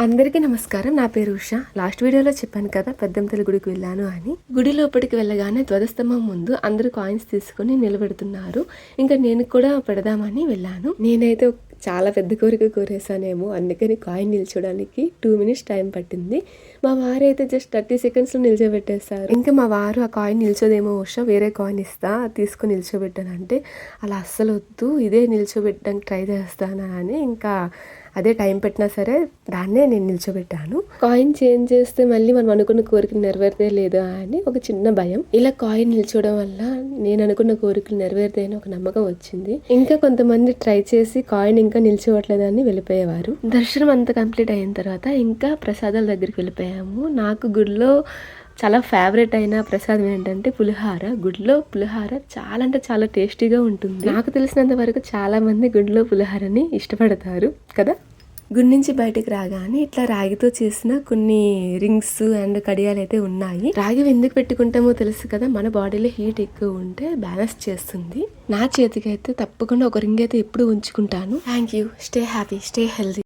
అందరికీ నమస్కారం. నా పేరు ఉష. లాస్ట్ వీడియోలో చెప్పాను కదా పెద్దంతల గుడికి వెళ్ళాను అని. గుడి లోపలికి వెళ్ళగానే ధ్వజస్తంభం ముందు అందరూ కాయిన్స్ తీసుకుని నిలబెడుతున్నారు. ఇంకా నేను కూడా పెడదామని వెళ్ళాను. నేనైతే చాలా పెద్ద కోరిక కోరేసానేమో అందుకని కాయిన్ నిల్చోడానికి టూ మినిట్స్ టైం పట్టింది. మా వారు అయితే జస్ట్ థర్టీ సెకండ్స్లో నిల్చోబెట్టేస్తారు ఇంకా మా వారు ఆ కాయిన్ నిల్చోదేమో ఉష వేరే కాయిన్ ఇస్తా తీసుకొని నిల్చోబెట్టానంటే అలా అస్సలు వద్దు ఇదే నిల్చోబెట్టడానికి ట్రై చేస్తాను అని ఇంకా అదే టైం పెట్టినా సరే దాన్నే నేను నిల్చోబెట్టాను. కాయిన్ చేంజ్ చేస్తే మళ్ళీ మనం అనుకున్న కోరిక నెరవేరితే లేదా అని ఒక చిన్న భయం. ఇలా కాయిన్ నిల్చోవడం వల్ల నేను అనుకున్న కోరికలు నెరవేరుతాయని ఒక నమ్మకం వచ్చింది. ఇంకా కొంతమంది ట్రై చేసి కాయిన్ ఇంకా నిలిచివ్వట్లేదని వెళ్ళిపోయేవారు. దర్శనం అంతా కంప్లీట్ అయిన తర్వాత ఇంకా ప్రసాదాల దగ్గరికి వెళ్ళిపోయాము. నాకు గుడిలో చాలా ఫేవరెట్ అయిన ప్రసాదం ఏంటంటే పులిహార. గుడిలో పులిహార చాలా అంటే చాలా టేస్టీగా ఉంటుంది. నాకు తెలిసినంత వరకు చాలా మంది గుడిలో పులిహారని ఇష్టపడతారు. కదా? గుడి నుంచి బయటకు రాగానే ఇట్లా రాగితో చేసిన కొన్ని రింగ్స్ అండ్ కడియాలు అయితే ఉన్నాయి. రాగి ఎందుకు పెట్టుకుంటామో తెలుసు కదా మన బాడీలో హీట్ ఎక్కువ ఉంటే బ్యాలెన్స్ చేస్తుంది. నా చేతికి అయితే తప్పకుండా ఒక రింగ్ అయితే ఎప్పుడు ఉంచుకుంటాను. Thank you stay happy stay healthy